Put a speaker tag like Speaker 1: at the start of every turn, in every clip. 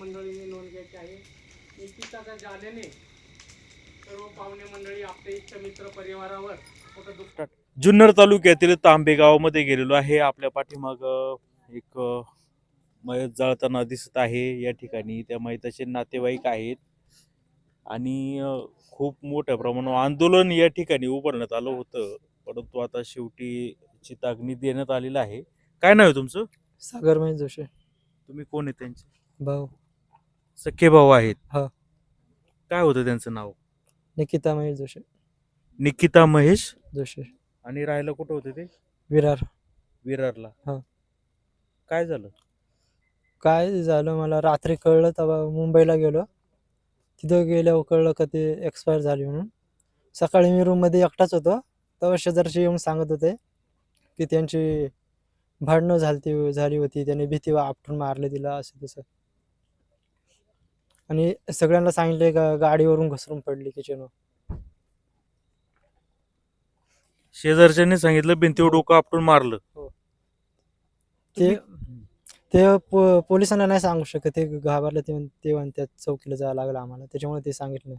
Speaker 1: मंडळी नोंद घ्यायची आहे. एकतीस तासाच्या आल्याने मंडळी आपले इष्ट मित्र परिवारावर कुठं दुःख
Speaker 2: जुन्नर तालुक्यातील तांबे गावामध्ये गेलेलो आहे. आपल्या पाठीमाग एक मयत जाळताना दिसत आहे. या ठिकाणी त्या मयताचे नातेवाईक आहेत. आणि अ, खूप मोठ्या प्रमाणावर आंदोलन या ठिकाणी उभारण्यात आलं होतं. परंतु आता शेवटी चिताग्नी देण्यात आलेलं आहे. काय नाव आहे तुमचं?
Speaker 3: सागर महेश जोशी.
Speaker 2: तुम्ही कोण आहे त्यांचे?
Speaker 3: भाऊ.
Speaker 2: सख्खे भाऊ आहेत.
Speaker 3: हा.
Speaker 2: काय होतं त्यांचं नाव?
Speaker 3: निकिता महेश जोशी.
Speaker 2: निकिता महेश?
Speaker 3: जोशी.
Speaker 2: आणि राहायला कुठं होते ते?
Speaker 3: विरार.
Speaker 2: विरारला.
Speaker 3: हा.
Speaker 2: काय झालं?
Speaker 3: काय झालं मला रात्री कळलं तेव्हा मुंबईला गेलो. तिथं गेल्यावर कळलं का ते एक्सपायर झाली म्हणून. सकाळी मी रूममध्ये एकटाच होतो. तेव्हा शेजारचे येऊन सांगत होते की त्यांची भांडणं झालती झाली होती. त्याने भीती आपटून मारले तिला असं तसं. आणि सगळ्यांना सांगितले का गाडीवरून घसरून पडली किचन
Speaker 2: शेजारच्याने सांगितलं भिंतीवर डोकं आपटून मारलं.
Speaker 3: ते
Speaker 2: तुम्ही-
Speaker 3: ते पो- पोलिसांना नाही सांगू शकत ते घाबरले ते म्हण- ते म्हणतात चौकीला जावं लागलं आम्हाला. त्याच्यामुळे ते सांगितलं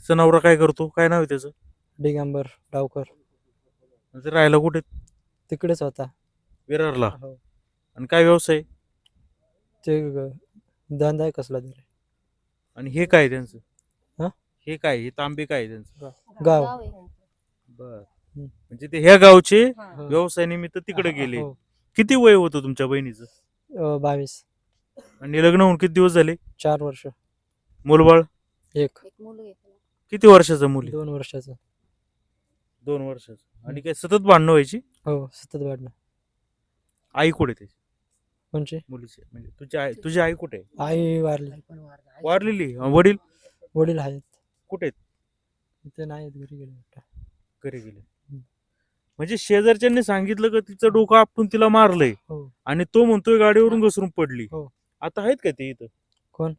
Speaker 2: तिचा नवरा काय करतो? काय नाव आहे त्याचं?
Speaker 3: दिगंबर डावकर.
Speaker 2: आणि ते राहायला कुठे?
Speaker 3: तिकडेच होता.
Speaker 2: विरारला.
Speaker 3: हो.
Speaker 2: आणि काय व्यवसाय?
Speaker 3: ते ग- धंदा आहे कसला तरी.
Speaker 2: आणि हे काय त्यांचं?
Speaker 3: हा?
Speaker 2: हे काय हे तांबे काय आहे त्यांचं?
Speaker 3: गाव.
Speaker 2: बर.
Speaker 3: हम्म.
Speaker 2: म्हणजे ते ह्या गावचे
Speaker 3: हो.
Speaker 2: व्यवसाय निमित्त तिकडे गेले.
Speaker 3: हो.
Speaker 2: किती वय होतं तुमच्या बहिणीचं?
Speaker 3: अं, बावीस.
Speaker 2: आणि लग्न होऊन किती दिवस झाले?
Speaker 3: चार वर्ष.
Speaker 2: मुलबाळ
Speaker 3: एक.
Speaker 2: किती वर्षाचं मुली
Speaker 3: दोन वर्षाचं.
Speaker 2: दोन वर्षाचं. आणि काय सतत भांडणं व्हायची?
Speaker 3: हो सतत वाढणं
Speaker 2: आई कुठे त्याची?
Speaker 3: कोणची?
Speaker 2: मुलीची. म्हणजे तुझी आई तुझी आई कुठे? आहे?
Speaker 3: आई वारली.
Speaker 2: वारलेली? अं, वडील?
Speaker 3: वडील आहेत.
Speaker 2: कुठे आहेत?
Speaker 3: ते नाही घरी गेले वाटतं.
Speaker 2: घरी गेले. म्हणजे शेजारच्यांनी सांगितलं का तिचं डोकं आपटून तिला मारलंय?
Speaker 3: हो.
Speaker 2: आणि तो म्हणतोय गाडीवरून घसरून पडली.
Speaker 3: हो.
Speaker 2: आता आहेत का ते इथं?
Speaker 3: कोण?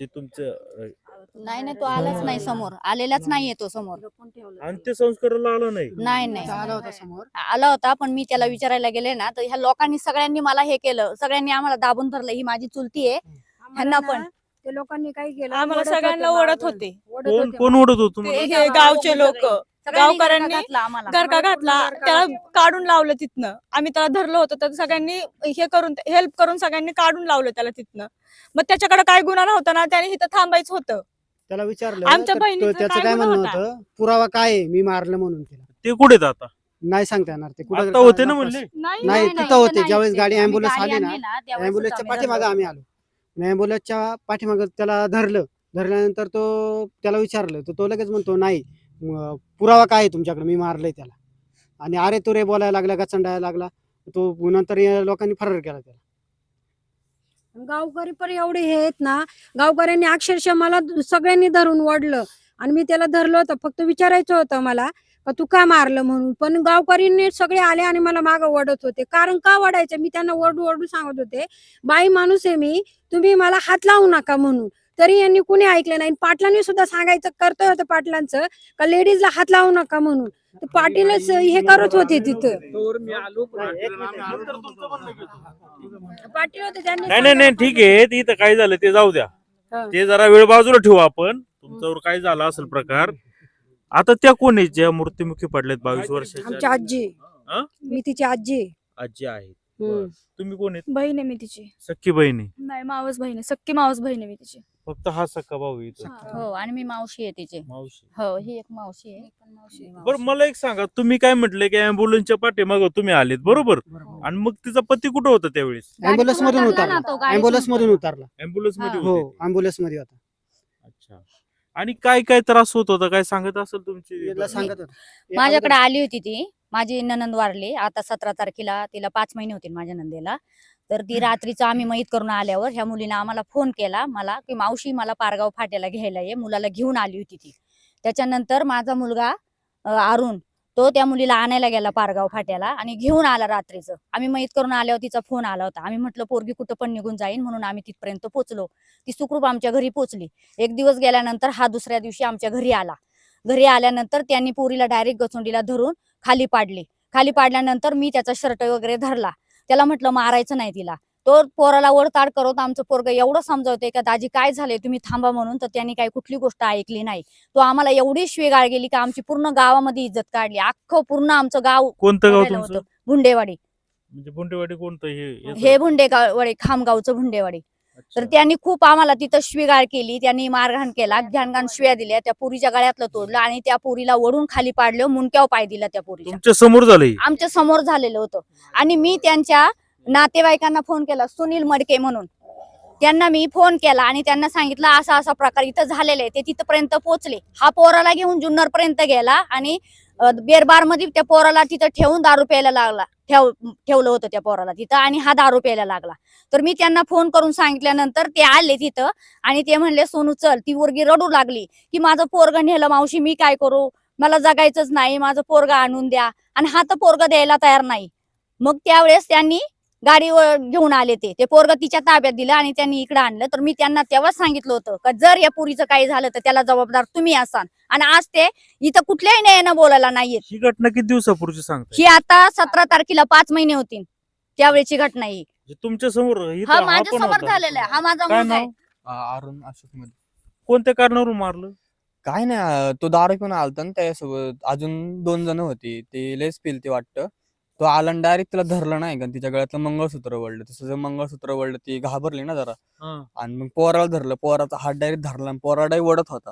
Speaker 2: ते तुमचं अं,
Speaker 4: नाही नाही तो आलाच नाही समोर. आलेलाच नाहीये तो समोर.
Speaker 2: अंत्यसंस्काराला आला नाही.
Speaker 4: नाही नाही. आला होता पण मी त्याला विचारायला गेले ना तर ह्या लोकांनी सगळ्यांनी मला हे केलं. सगळ्यांनी आम्हाला दाबून धरलं. ही माझी चुलती आहे. ह्यांना पण.
Speaker 5: ते लोकांनी काय केलं
Speaker 6: आम्हाला
Speaker 5: होते
Speaker 6: सगळ्यांना. ओढत होते.
Speaker 2: कोण
Speaker 5: होते
Speaker 2: कोण. ओढत होत
Speaker 6: गावचे लोक. गावकऱ्यांनी
Speaker 4: गरका घातला आम्हाला
Speaker 6: गरका घातला. त्याला. काढून लावलं तिथनं. आम्ही त्याला धरलं होतं तर सगळ्यांनी हे करून हेल्प करून सगळ्यांनी काढून लावलं त्याला तिथनं. मग त्याच्याकडे काय गुन्हा नव्हता ना त्याने इथं थांबायचं होतं.
Speaker 7: त्याला विचारलं
Speaker 6: आमच्या
Speaker 7: तर
Speaker 6: बहिणीचं
Speaker 7: तो- त्याचं
Speaker 6: काय
Speaker 7: काय
Speaker 6: गुन्हा
Speaker 7: म्हणणं
Speaker 6: होता?
Speaker 7: होतं? पुरावा काय आहे? मी मारलं म्हणून तिला.
Speaker 2: ते कुठे आहेत आता?
Speaker 7: नाही सांगता येणार ते. कुठं
Speaker 2: आता होते ना म्हणले?
Speaker 6: नाही
Speaker 7: तिथं होते.
Speaker 4: नाही,
Speaker 7: ज्यावेळेस
Speaker 4: ते
Speaker 7: गाडी
Speaker 4: आम्ही
Speaker 7: ambulance
Speaker 4: गाडी
Speaker 7: आली ना,
Speaker 4: आणली त्यावेळेसच
Speaker 7: ॲम्ब्युलन्सच्या
Speaker 4: आम्ही
Speaker 7: पाठीमागे. आम्ही आलो. ॲम्ब्युलन्सच्या पाठीमागे त्याला धरलं. धरल्यानंतर तो त्याला विचारलं. तर तो लगेच म्हणतो नाही पुरावा काय आहे तुमच्याकडे? मी मारलंय त्याला. आणि अरे तुरे बोलायला लागला गचंडायला लागला. तो नंतर या लोकांनी फरार केला त्याला.
Speaker 5: गावकरी पण एवढे हे आहेत ना गावकऱ्यांनी अक्षरशः मला सगळ्यांनी धरून ओढलं. आणि मी त्याला धरलं होतं फक्त विचारायचं होतं मला का तू का मारलं म्हणून? पण गावकरींनी सगळे आले आणि मला मागं ओढत होते. कारण का ओढायचं? मी त्यांना ओरडू ओरडू सांगत होते बाई माणूस आहे मी तुम्ही मला हात लावू नका म्हणून. तरी यांनी कुणी ऐकलं नाही. पाटलांनी सुद्धा सांगायचं कर्तव्य होतं पाटलांचं का लेडीजला हात लावू नका म्हणून. पाटीलच हे करत होते तिथं. पाटील होते त्यांनी
Speaker 2: नाही नाही नाही ठीक आहे ते इथं काय झालं ते जाऊ द्या. ते जरा वेळ बाजूला ठेवू आपण. तुमच्यावर काय झाला असेल प्रकार? आता त्या कोण आहेत ज्या मृत्युमुखी पडल्यात बावीस
Speaker 5: आमची
Speaker 2: वर्षाच्या
Speaker 5: आजी? मी तिची आजी. आहे.
Speaker 2: आजी. बरं. तुम्ही कोण आहेत?
Speaker 6: बहीण आहे मी तिची.
Speaker 2: सख्खी बहिणी
Speaker 6: नाही मावस बहीण आहे. सक्की मावस बहीण आहे मी तिची.
Speaker 2: फक्त हा सख्खा भाऊ आहे इथं.
Speaker 4: हो. आणि मी मावशी आहे तिची.
Speaker 2: मावशी.
Speaker 4: हो ही एक मावशी आहे.
Speaker 2: बरं मला एक सांगा तुम्ही काय म्हटले की अँब्युलन्सच्या पाठीमाग तुम्ही आलेत बरोबर? आणि मग तिचा पती कुठं होता त्यावेळेस?
Speaker 7: ॲम्ब्युलन्स मधून
Speaker 4: उतरला
Speaker 7: ॲम्ब्युलन्स मधून
Speaker 4: उतरला.
Speaker 2: अँब्युलन्समध्ये
Speaker 7: हो
Speaker 2: होते
Speaker 7: ॲम्ब्युलन्समध्ये होता.
Speaker 2: अच्छा. आणि काय काय त्रास होत होता? काय सांगत असेल तुमची?
Speaker 7: सांगत होता. हे
Speaker 4: माझ्याकडे आली होती ती. माझी ननंद वारली. आता सतरा तारखेला तिला पाच महिने होतील माझ्या नंदेला. तर ती रात्रीचं आम्ही मयत करून आल्यावर ह्या मुलीनं आम्हाला फोन केला. मला की मावशी मला पारगाव फाट्याला घ्यायला ये. मुलाला घेऊन आली होती ती. त्याच्यानंतर माझा मुलगा अरुण तो त्या मुलीला आणायला गेला पारगाव फाट्याला आणि घेऊन आला रात्रीचं. आम्ही माहीत करून आल्यावर तिचा फोन आला होता. आम्ही म्हटलं पोरगी कुठं पण निघून जाईन. म्हणून आम्ही तिथपर्यंत पोचलो. ती सुखरूप आमच्या घरी पोचली. एक दिवस गेल्यानंतर हा दुसऱ्या दिवशी आमच्या घरी आला. घरी आल्यानंतर त्यांनी पोरीला डायरेक्ट गचुंडीला धरून खाली पाडली. खाली पाडल्यानंतर मी त्याचा शर्ट वगैरे धरला. त्याला म्हटलं मारायचं नाही तिला. तो पोराला वडताड करत आमचं पोरग एवढं समजावतोय का दाजी काय झालंय? तुम्ही थांबा म्हणून तर त्यांनी काही कुठली गोष्ट ऐकली नाही. तो आम्हाला एवढी शिवेगाळ गेली का आमची पूर्ण गावामध्ये इज्जत काढली. अख्खं पूर्ण आमचं गाव
Speaker 2: कोणतं गाव तुमचं?
Speaker 4: होतं. भुंडेवाडी.
Speaker 2: म्हणजे कोणतं हे?
Speaker 4: हे भुंडेवाडी खामगावचं भुंडेवाडी. तर त्यांनी खूप आम्हाला तिथं शिवीगाळ केली. त्यांनी मारहाण केला. घाण शिव्या दिल्या. त्या पुरीच्या गळ्यातलं तोडलं आणि त्या पुरीला ओढून खाली पाडलं. मुंक्याव पाय दिला त्या
Speaker 2: तुमच्यासमोर झालंय.
Speaker 4: आमच्यासमोर झालेलं होतं. आणि मी त्यांच्या नातेवाईकांना फोन केला. सुनील मडके म्हणून. त्यांना मी फोन केला आणि त्यांना सांगितलं असा असा प्रकार इथं झालेला आहे. ते तिथपर्यंत पोहोचले हा पोराला घेऊन जुन्नर पर्यंत गेला आणि बेरबारमध्ये त्या पोराला तिथं ठेवून दारू प्यायला लागला. ठेव ठेवलं होतं त्या पोराला तिथं आणि हा दारू प्यायला लागला. तर मी त्यांना फोन करून सांगितल्यानंतर ते आले तिथं आणि ते म्हणले सोनू चल. ती वर्गी रडू लागली की माझं पोरग नेलं मावशी मी काय करू? मला जगायचंच नाही. माझं पोरग आणून द्या. आणि हा तर पोरग द्यायला तयार नाही. मग त्यावेळेस त्यांनी गाडीवर घेऊन आले ते. ते पोरग तिच्या ताब्यात दिलं आणि त्यांनी इकडे आणलं. तर मी त्यांना तेव्हाच सांगितलं होतं का जर या पुरीचं काही झालं तर त्याला जबाबदार तुम्ही असाल. आणि आज ते इथं कुठल्याही न्यायानं बोलायला नाहीयेत.
Speaker 2: ही घटना किती दिवसापूर्वी सांगताय?
Speaker 4: ही आता सतरा तारखेला पाच महिने होतील. त्यावेळेची घटना ही.
Speaker 2: तुमच्यासमोर इथं
Speaker 4: हा
Speaker 2: हा
Speaker 4: माझ्या
Speaker 2: पण
Speaker 4: समोर
Speaker 2: होता.
Speaker 4: झालेला आहे. हा माझा
Speaker 2: काय
Speaker 4: मुलगा आहे.
Speaker 8: आ- अरुण अशोकमध्ये
Speaker 2: कोणत्या कारणावरून मारलं?
Speaker 8: काय नाही आ, तो दारू पण आलता ना त्याच्यासोबत अजून दोन जण होती. ते लेस पिलते वाटतं. तो आला डायरेक्ट तिला धरलं नाही का तिच्या गळ्यातलं मंगळसूत्र वळलं. तसं जर मंगळसूत्र वळलं ती घाबरली ना जरा.
Speaker 2: हा.
Speaker 8: आणि मग पोराला धरलं. पोराचा हात डायरेक्ट धरला आणि पोरा डायरेक्ट ओढत होता.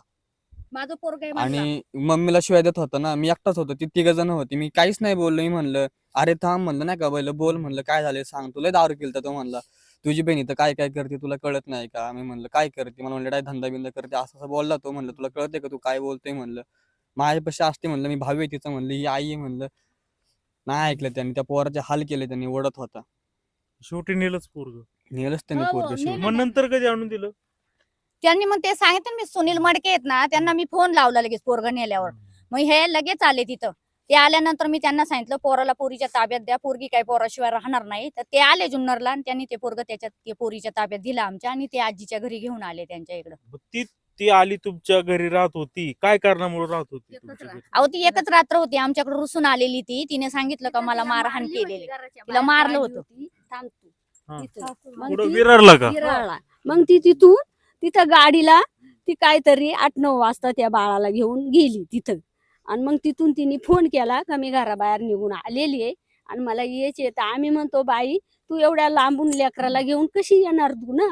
Speaker 4: माझं पोरग आहे म्हटलं.
Speaker 8: आणि मम्मीला शिवाय देत होता ना. मी एकटाच होतो. ती तिघ जण होती. मी काहीच नाही बोललो. मी म्हणलं अरे थांब म्हणलं नाही का बैल? बोल म्हणलं काय झालं सांग. तुला दारू केलं तो म्हणला. तुझी बहिणी तर काय काय करते? तुला कळत नाही का? मी म्हणलं काय करते? मला म्हणलं काय धंदा बिंदा करते. असं असं बोलला तो म्हणलं तुला कळते का तू? काय बोलतोय? म्हणलं. माझ्यापाशी असते म्हणलं मी भावी आहे तिचं म्हणलं ही आई आहे म्हणलं. नाही ऐकलं त्यांनी. त्या पोराचे हाल केले त्यांनी ओढत होता.
Speaker 2: शेवटी नेलंच पोरग.
Speaker 8: नेलंच त्यांनी
Speaker 4: हो, हो,
Speaker 8: पोरग
Speaker 4: नेलं.
Speaker 2: मग नंतर कधी आणून दिलं?
Speaker 4: त्यांनी मग ते सांगितलं ना मी सुनील मडके आहेत ना त्यांना मी फोन लावला लगेच पोरग नेल्यावर. मग हे लगेच आले तिथं. ते आल्यानंतर मी त्यांना सांगितलं पोराला पोरीच्या ताब्यात द्या पोरगी काही पोराशिवाय राहणार नाही. तर ते आले जुन्नरला आणि त्यांनी ते पोरग त्याच्या ते पोरीच्या ताब्यात दिलं आमच्या आणि ते आजीच्या घरी घेऊन आले त्यांच्या इकडं.
Speaker 2: मग ती ती आली तुमच्या घरी राहत होती. काय कारणामुळे राहत होती
Speaker 4: एकच
Speaker 2: तुमच्या घरी?
Speaker 4: अहो ती एकच रात्र होती. आमच्याकडे रुसून आलेली ती. तिने सांगितलं का मला मारहाण केलेली. तिला मारलं होतं.
Speaker 2: हा.
Speaker 9: मग
Speaker 2: पुढं
Speaker 9: ती
Speaker 2: विरारला का?
Speaker 9: मग ती तिथून तिथं गाडीला ती काहीतरी आठ नऊ वाजता त्या बाळाला घेऊन गेली तिथं. आणि मग तिथून तिने फोन केला का मी घराबाहेर निघून आलेली आहे. आणि मला यायचे तर आम्ही म्हणतो बाई तू एवढ्या लांबून लेकराला घेऊन कशी येणार तू ना?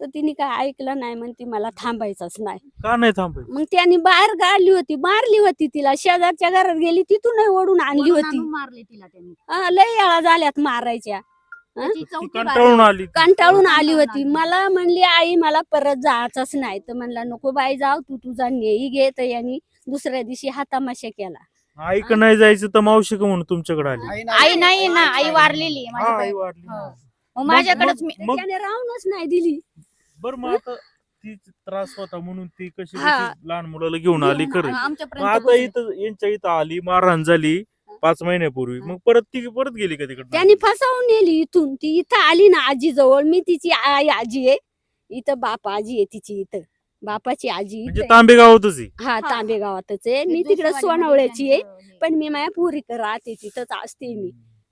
Speaker 9: तर तिने काय ऐकलं नाही म्हणती मला थांबायचंच नाही.
Speaker 2: का नाही थांबाय
Speaker 9: मग त्यांनी बाहेर काढली होती मारली होती तिला. शेजारच्या घरात गेली तिथून ओढून आणली होती.
Speaker 4: मारले तिला त्यांनी.
Speaker 9: हा, लय याळा झाल्यात मारायच्या.
Speaker 4: त्याची
Speaker 2: ती
Speaker 4: चौथी
Speaker 2: कंटाळून. आली
Speaker 9: कंटाळून आली होती. मला म्हणली आई मला परत जायचंच नाही. तर म्हणला नको बाई जाऊ तू तुझा नेई घे. तर यांनी दुसऱ्या दिवशी हा तमाशा केला.
Speaker 2: आई का नाही जायचं तर मावशी का म्हणून तुमच्याकडे आली?
Speaker 4: आई नाही. ना आई वारलेली आहे माझी
Speaker 2: हा, आई
Speaker 4: बहीण.
Speaker 2: वारली.
Speaker 4: हो. मग माझ्याकडेच मी
Speaker 2: मग
Speaker 9: त्याने राहूनच नाही दिली.
Speaker 2: बर मग आता ती त्रास होता म्हणून ती कशी
Speaker 9: हा.
Speaker 2: लहान मुलाला घेऊन आली खरं.
Speaker 9: आली.
Speaker 2: मग
Speaker 4: आमच्यापर्यंत
Speaker 2: आता
Speaker 4: पोहोचली.
Speaker 2: इथं यांच्या इथं आली मारहाण झाली पाच महिन्यापूर्वी. मग परत ती परत गेली का तिकडे
Speaker 9: त्यांनी फसवून नेली इथून. ती इथं आली ना आजी जवळ मी तिची आई आजी आहे. इथं बाप आजी आहे तिची इथं. बापाची आजी
Speaker 2: म्हणजे
Speaker 9: इथं आहे.
Speaker 2: तांबे गावातच आहे.
Speaker 9: हा
Speaker 4: हा.
Speaker 9: तांबे गावातच आहे. मी तिकडे सोनवळ्याची आहे.
Speaker 4: हे.
Speaker 9: पण मी माझ्या पुरी राहते तिथंच असते मी.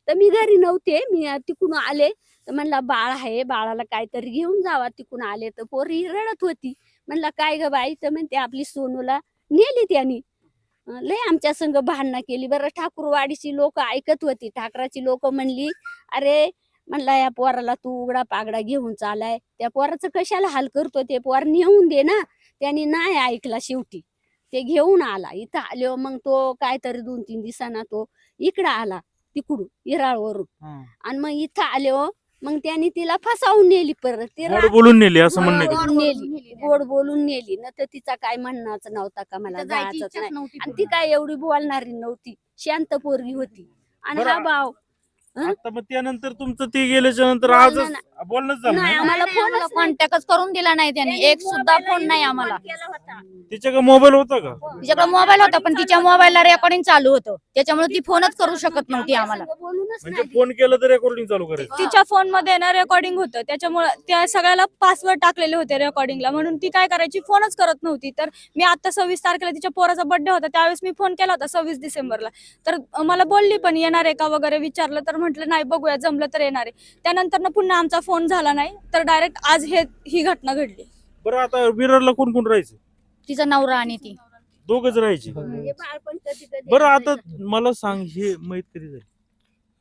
Speaker 9: तर मी घरी नव्हते. मी तिकडून आले. तर म्हणला बाळ आहे बाळाला काहीतरी घेऊन जावा तिकडून आले तर पोरी रडत होती. म्हणला काय ग बाई? तर म्हणते आपली सोनूला नेली त्यांनी. लय आमच्या संग भांडणं केली. बरं ठाकूरवाडीची लोक ऐकत होती. ठाकराची लोक म्हणली अरे म्हणला या पोराला तू उघडा पागडा घेऊन चालाय. त्या पोराचं कशाला हाल करतो? ते पोर नेऊन दे ना. त्यांनी नाही ऐकला शेवटी. ते घेऊन आला. इथं आलो मग तो काहीतरी दोन तीन दिवसांना तो इकडं आला तिकडून इराळवरून. आणि मग इथं आलो मग त्यांनी तिला फसावून नेली परत ती
Speaker 2: गोड बोलून नेली असं
Speaker 9: गोड
Speaker 2: म्हणणे का
Speaker 9: बोलून
Speaker 4: गोड
Speaker 9: नेली.
Speaker 4: बोलून नेली
Speaker 9: गोड बोलून नेली ना तर तिचा काय म्हणण्याचं नव्हता का मला
Speaker 4: तिथं जायची
Speaker 9: जायचंच
Speaker 4: इच्छाच
Speaker 9: नाही
Speaker 4: नव्हती
Speaker 9: आणि. ती काय एवढी बोलणारी नव्हती शांत पोरगी होती आणि
Speaker 2: बरं.
Speaker 9: हा भाव?
Speaker 2: आता मग त्यानंतर तुमचं ते
Speaker 9: गेल्याच्यानंतर
Speaker 2: आजच
Speaker 9: ना-
Speaker 2: बोलणंच झालं
Speaker 9: नाही,
Speaker 2: नाही.
Speaker 9: आम्हाला
Speaker 4: नाही,
Speaker 9: नाही.
Speaker 4: कॉन्टॅक्टच करून दिला नाही त्यांनी. एक सुद्धा फोन नाही आम्हाला.
Speaker 2: तिच्याकडे मोबाईल होता का?
Speaker 4: तिच्याकडे मोबाईल होता पण तिच्या मोबाईलला रेकॉर्डिंग चालू होतं. त्याच्यामुळे ती फोनच करू शकत नव्हती आम्हाला.
Speaker 2: म्हणजे. फोन केला तर रेकॉर्डिंग चालू करायचं.
Speaker 6: तिच्या फोनमध्ये ना रेकॉर्डिंग होतं. त्याच्यामुळे त्या सगळ्याला पासवर्ड टाकलेले होते रेकॉर्डिंगला म्हणून ती काय करायची? फोनच करत नव्हती. तर मी आता सव्वीस तारखेला तिच्या पोराचा बर्थडे होता. त्यावेळेस मी फोन केला होता सव्वीस डिसेंबरला. तर मला बोलली पण येणार आहे का वगैरे विचारलं. तर म्हटलं नाही बघूया. जमलं तर येणार आहे. त्यानंतर ना पुन्हा आमचा फोन झाला नाही तर डायरेक्ट आज हे ही घटना घडली.
Speaker 2: बरं आता विरारला कोण कोण राहायचं?
Speaker 4: तिचा नवरा आणि ती.
Speaker 2: दोघच राहायचे. बरं. आता मला सांग हे माहीत कधी झाली?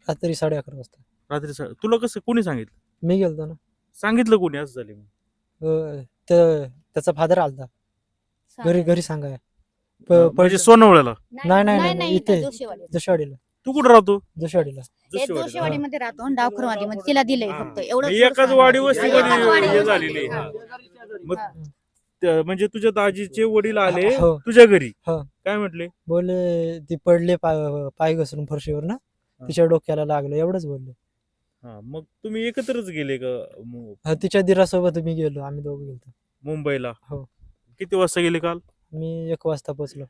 Speaker 3: रात्री साडे अकरा वाजता.
Speaker 2: रात्री सा- तुला कसं कोणी सांगितलं?
Speaker 3: मी गेलतो ना.
Speaker 2: सांगितलं कोणी असं झाले
Speaker 3: अं, त्या- त्याचा फादर आलता. घरी घरी सांगाय. प-
Speaker 2: म्हणजे सोनवळ्याला?
Speaker 3: नाही नाही
Speaker 4: नाही
Speaker 3: इथे
Speaker 4: जोशीवाडी
Speaker 3: जोशीवाडीला.
Speaker 2: तू कुठं राहतो?
Speaker 3: जोशीवाडीला.
Speaker 4: हे
Speaker 2: जोशीवाडीला.
Speaker 4: जोशीवाडी मध्ये राहतो डावखरवाडी मध्ये तिला दिलंय. फक्त एवढं
Speaker 2: एकाच वाडी हे
Speaker 4: वस्ती.
Speaker 2: झालेली आहे. मग त्या- म्हणजे तुझ्या दाजीचे वडील आले
Speaker 3: हो.
Speaker 2: तुझ्या घरी.
Speaker 3: हो.
Speaker 2: काय म्हटले?
Speaker 3: बोलले ती पडले पाय पाय घसरून फरशीवर ना? तिच्या डोक्याला लागलं एवढंच बोलले.
Speaker 2: हा मग तुम्ही एकत्रच गेले का मु-
Speaker 3: हा, तिच्या दिरासोबत मी गेलो आम्ही दोघं गेलो
Speaker 2: मुंबईला.
Speaker 3: हो.
Speaker 2: किती वाजता गेले काल?
Speaker 3: मी एक वाजता पोचलो.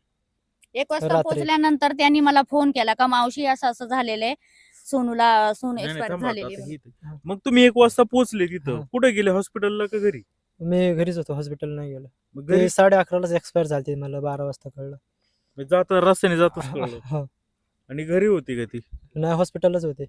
Speaker 4: एक वाजता
Speaker 3: रात्री.
Speaker 4: पोहोचल्यानंतर त्यांनी मला फोन केला का मावशी असं असं झालेलं आहे सोनूला सोनू
Speaker 2: नाही, नाही,
Speaker 4: एक्सपायर
Speaker 2: थांबा,
Speaker 4: झालेली आहे.
Speaker 2: मग तुम्ही एक वाजता पोहोचले तिथं
Speaker 3: हा.
Speaker 2: कुठे गेले हॉस्पिटलला का घरी
Speaker 3: मी घरीच होतो हॉस्पिटल नाही गेलो
Speaker 2: मग घरी
Speaker 3: ते साडे अकरालाच एक्सपायर झाले मला बारा वाजता कळलं
Speaker 2: जाता रस्त्याने जातच कळलं
Speaker 3: हो
Speaker 2: आणि घरी होती का ती
Speaker 3: नाही हॉस्पिटलच होते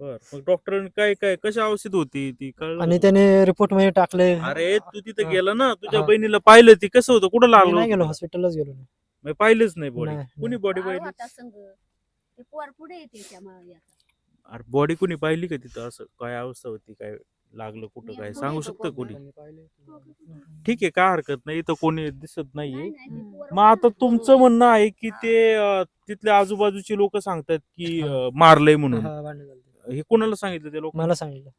Speaker 2: बर मग डॉक्टरांनी काय काय कशा औषध होती ती कळलं
Speaker 3: आणि
Speaker 2: का?
Speaker 3: त्याने रिपोर्टमध्ये टाकले
Speaker 2: अरे तू तिथे
Speaker 3: हा.
Speaker 2: गेला ना तुझ्या
Speaker 3: हा.
Speaker 2: बहिणीला पाहिलं ती कसं होतं कुठं
Speaker 3: मी
Speaker 2: लागलं
Speaker 3: नाही गेलो
Speaker 2: होतं?
Speaker 3: हॉस्पिटलच गेलो नाही.
Speaker 2: मग पाहिलंच नाही बॉडी
Speaker 3: नाही,
Speaker 2: कुणी. बॉडी पाहिली?
Speaker 9: होता संग. ते पोर पुढे येते त्या माळ्यात.
Speaker 2: अरे बॉडी कुणी पाहिली का तिथं? असं काय अवस्था होती? काय लागलं कुठं?
Speaker 9: मी
Speaker 2: काय सांगू शकतं. कोणी? ठीक आहे काय हरकत नाही. इथं कोणी दिसत नाहीये. मग आता तुमचं. म्हणणं आहे की ते अं, तिथले आजूबाजूचे लोक सांगतात की. अं, मारलंय म्हणून.
Speaker 3: हा, भांडणं झालती.
Speaker 2: हे कोणाला सांगितलं ते लोक
Speaker 3: मला सांगितलं.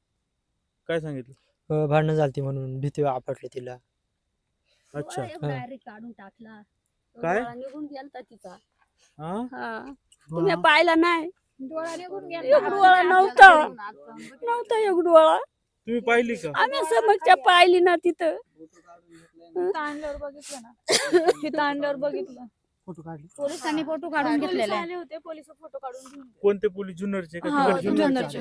Speaker 2: काय सांगितलं?
Speaker 3: अं, भांडणं झालती म्हणून. भीती आपटली तिला.
Speaker 2: अच्छा.
Speaker 9: डायरेक्ट काढून टाकला.
Speaker 2: काय?
Speaker 9: डोळा निघून गेलता तिचा.
Speaker 2: हा?
Speaker 9: हा. तुम्ही पाहिला नाही?
Speaker 4: डोळा निघून
Speaker 9: एक डोळा नव्हता. नव्हता एक डोळा.
Speaker 2: तुम्ही पाहिली का?
Speaker 9: आम्ही पाहिली ना तिथं.
Speaker 6: तांडल्यावर बघितलं ना. तांडल्यावर बघितलं.
Speaker 7: फोटो काढले.
Speaker 4: पोलिसांनी फोटो काढून
Speaker 6: आले होते पोलीस फोटो काढून घेऊन.
Speaker 2: कोणते पोलीस? जुन्नरचे का
Speaker 6: हा? जुन्नरचे.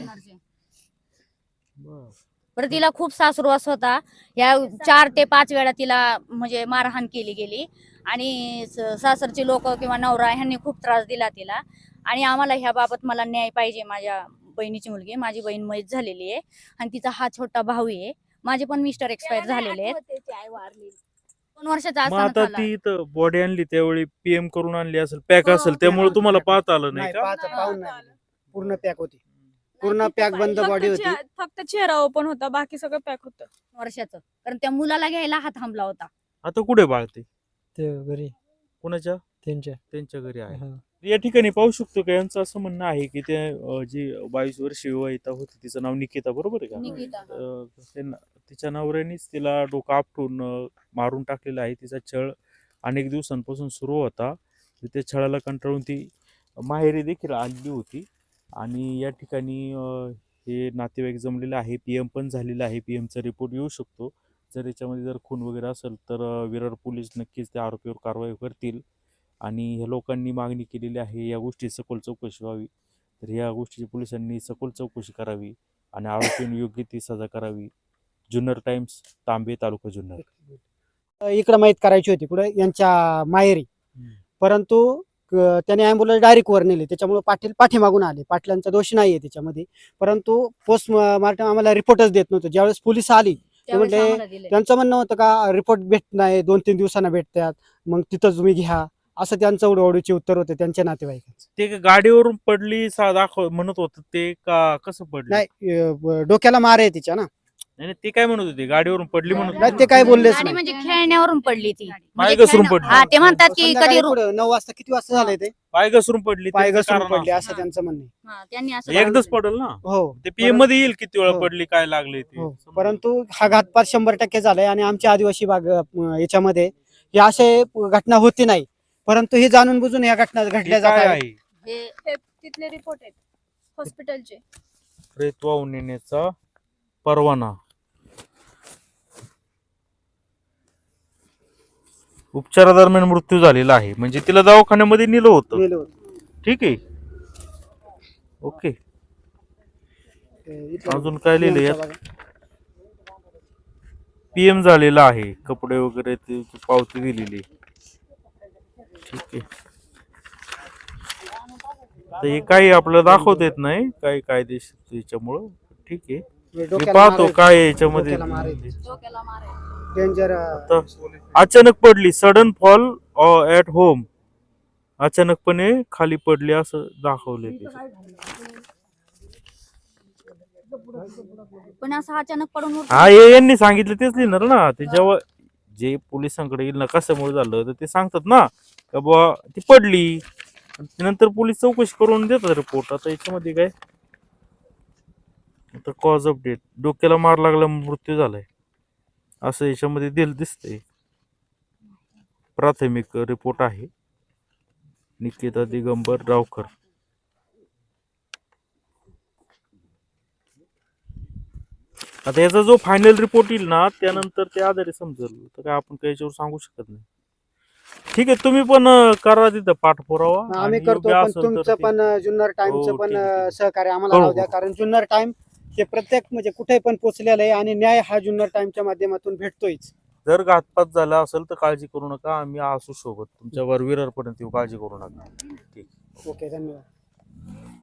Speaker 2: बरं.
Speaker 4: बरं तिला खूप सासुरवास होता. या चार ते पाच वेळा तिला म्हणजे मारहाण केली गेली. आणि सासरचे लोक किंवा नवरा ह्यांनी खूप त्रास दिला तिला. आणि आम्हाला ह्या बाबत मला न्याय पाहिजे माझ्या बहिणीची मुलगी. माझी बहीण मयत झालेली आहे आणि तिचा हा छोटा भाऊ आहे. माझे पण मिस्टर एक्सपायर झालेले आहेत. दोन वर्षाचा
Speaker 2: मग आता
Speaker 4: झाला.
Speaker 2: ती इथं बॉडी आणली त्यावेळी पीएम करून आणली असेल पॅक
Speaker 4: हो,
Speaker 2: असेल त्यामुळे तुम्हाला
Speaker 7: होती.
Speaker 2: पाहता आलं नाही
Speaker 7: नाही
Speaker 2: का?
Speaker 7: पाहता पाहून नाही गेलं. पूर्ण पॅक होती. पूर्ण पॅक बंद. बॉडी
Speaker 6: फक्त
Speaker 7: होती.
Speaker 6: चे- फक्त चेहरा ओपन होता बाकी सगळं पॅक होतं.
Speaker 4: वर्षाचं. कारण त्या मुलाला घ्यायला हा थांबला होता.
Speaker 2: आता कुठे बाळते?
Speaker 3: ते घरी.
Speaker 2: कोणाच्या?
Speaker 3: त्यांच्या.
Speaker 2: त्यांच्या घरी आहे.
Speaker 3: हा.
Speaker 2: या ठिकाणी पाहू शकतो का? यांचं असं म्हणणं आहे की ते अं, जी बावीस वर्ष विवाहिता होती तिचं नाव निकिता बरोबर आहे का?
Speaker 4: निकिता
Speaker 2: अं, ते न- तिच्या नवऱ्यानेच तिला डोकं आपटून अं, मारून टाकलेला आहे. तिचा छळ अनेक दिवसांपासून सुरू होता. त्या छळाला कंटाळून ती माहेरी देखील आलेली होती. आणि या ठिकाणी अं, हे नातेवाईक जमलेलं आहे. पी एम पण झालेलं आहे. पी एमचा रिपोर्ट येऊ शकतो. जर याच्यामध्ये जर खून वगैरे असेल तर विरार पोलीस नक्कीच त्या आरोपीवर कारवाई करतील. आणि ह्या लोकांनी मागणी केलेली आहे या गोष्टी सखोल चौकशी व्हावी. तर या गोष्टीची पोलिसांनी सखोल चौकशी करावी आणि आरोपींना योग्य ती सजा करावी. जुन्नर टाइम्स तांबे तालुका जुन्नर.
Speaker 7: इकडे माहीत करायची होती कुठे यांच्या माहेरी. परंतु त्याने ॲम्ब्युलन्स डायरेक्ट वर नेले. त्याच्यामुळे पाटील पाठीमागून आले. पाटलांचा दोष नाही आहे त्याच्यामध्ये. परंतु पोस्ट मार्टम आम्हाला रिपोर्टच देत नव्हतं. ज्यावेळेस पोलीस आली
Speaker 4: त्यावेळेस
Speaker 7: म्हटले,
Speaker 4: आम्हाला दिले.
Speaker 7: त्यांचं म्हणणं होतं का रिपोर्ट भेट नाही दोन तीन दिवसांना भेटतात मग तिथं तुम्ही घ्या. असं त्यांचं उडवडीचे उत्तर होते त्यांच्या नातेवाईकांचं.
Speaker 2: ते गाडीवरून पडली सा दाखव म्हणत होत ते का कसं पडली?
Speaker 7: नाही अं, डोक्याला मार आहे तिच्या ना.
Speaker 2: नाही ते काय म्हणत होते? गाडीवरून पडली म्हणत
Speaker 7: नाही,
Speaker 2: होते
Speaker 7: ते काय बोललेच
Speaker 4: गाडी
Speaker 7: नाही.
Speaker 4: म्हणजे खेळण्यावरून पडली ती.
Speaker 2: पाय
Speaker 4: म्हणजे
Speaker 2: घसरून पडली.
Speaker 4: हा ते म्हणतात की
Speaker 7: संध्याकाळी
Speaker 4: कधी रो-
Speaker 7: पुढं नऊ वाजता किती वाजता झालंय ते?
Speaker 2: पाय घसरून पडली.
Speaker 7: पाय
Speaker 2: त्याचं
Speaker 7: घसरून
Speaker 2: कारण
Speaker 7: पडले
Speaker 2: असं.
Speaker 7: त्यांचं म्हणणं आहे.
Speaker 4: हा, त्यांनी असं
Speaker 2: एकदाच पडल ना?
Speaker 7: हो.
Speaker 2: ते पीएममध्ये येईल किती वेळा
Speaker 7: हो.
Speaker 2: पडली काय लागले ते?
Speaker 7: हो. परंतु हा घातपात शंभर टक्के झालाय आणि आमच्या आदिवासी भाग अं, याच्यामध्ये हे असे घटना होती नाही. परंतु हे जाणून बुजून या घटना
Speaker 2: हे
Speaker 7: घडल्या जात
Speaker 2: काय
Speaker 7: आहेत
Speaker 2: आहे?
Speaker 4: हे
Speaker 6: हे तिथले रिपोर्ट आहेत. हॉस्पिटलचे
Speaker 2: प्रेत वाहून नेण्याचा परवाना. उपचारादरम्यान मृत्यू झालेला आहे. म्हणजे तिला दवाखान्यामध्ये नेलं होतं.
Speaker 7: नेलं होतं.
Speaker 2: ठीक आहे. ओके.
Speaker 7: ते
Speaker 2: अजून काय लिहिलं यात?
Speaker 7: बघा.
Speaker 2: पीएम झालेला आहे. कपडे वगैरे ते ते पावती दिलेली. ठीक आहे. तर हे काही आपल्याला दाखवता येत नाही. काही कायदेशीर याच्यामुळं ठीक आहे. मी पाहतो. काय याच्यामध्ये.
Speaker 7: डोक्याला मारायचं. डेंजर
Speaker 2: आता अचानक पडली सडन फॉल ऍट होम अचानकपणे खाली पडली असं दाखवले
Speaker 4: पण असं अचानक पडून उठलं.
Speaker 2: हा हे यांनी सांगितलं तेच लिहिणार ना. ते जेव्हा जे पोलिसांकडे येईल ना कशामुळे झालं तर ते सांगतात ना का बुवा ती पडली. आणि नंतर पोलीस चौकशी करून देतात रिपोर्ट आता याच्यामध्ये काय? आता कॉज ऑफ डेथ डोक्याला मार लागला मृत्यू झालाय. असं याच्यामध्ये दिल दिसतंय. प्राथमिक रिपोर्ट आहे. निकिता दिगंबर रावकर आता याचा जो फायनल रिपोर्ट येईल ना त्यानंतर ते आधारे समजेल. तर काय आपण काही याच्यावर सांगू शकत नाही. ठीक आहे तुम्ही पण करा तिथं पाठपुरावा.
Speaker 7: आम्ही करतो पण
Speaker 2: तर
Speaker 7: तुमचं पण जुन्नर टाइमचं
Speaker 2: हो,
Speaker 7: पण. सहकार्य आम्हाला द्या.
Speaker 2: करू.
Speaker 7: कारण जुन्नर टाइम हे प्रत्येक म्हणजे कुठे पण पोचलेलं आहे आणि न्याय हा जुन्नर टाइमच्या माध्यमातून भेटतोयच.
Speaker 2: जर घातपात झाला असेल तर काळजी करू नका. आम्ही असू सोबत. तुमच्या वर विररपर्यंत येऊ. काळजी करू नका. ठीक.
Speaker 7: ओके धन्यवाद.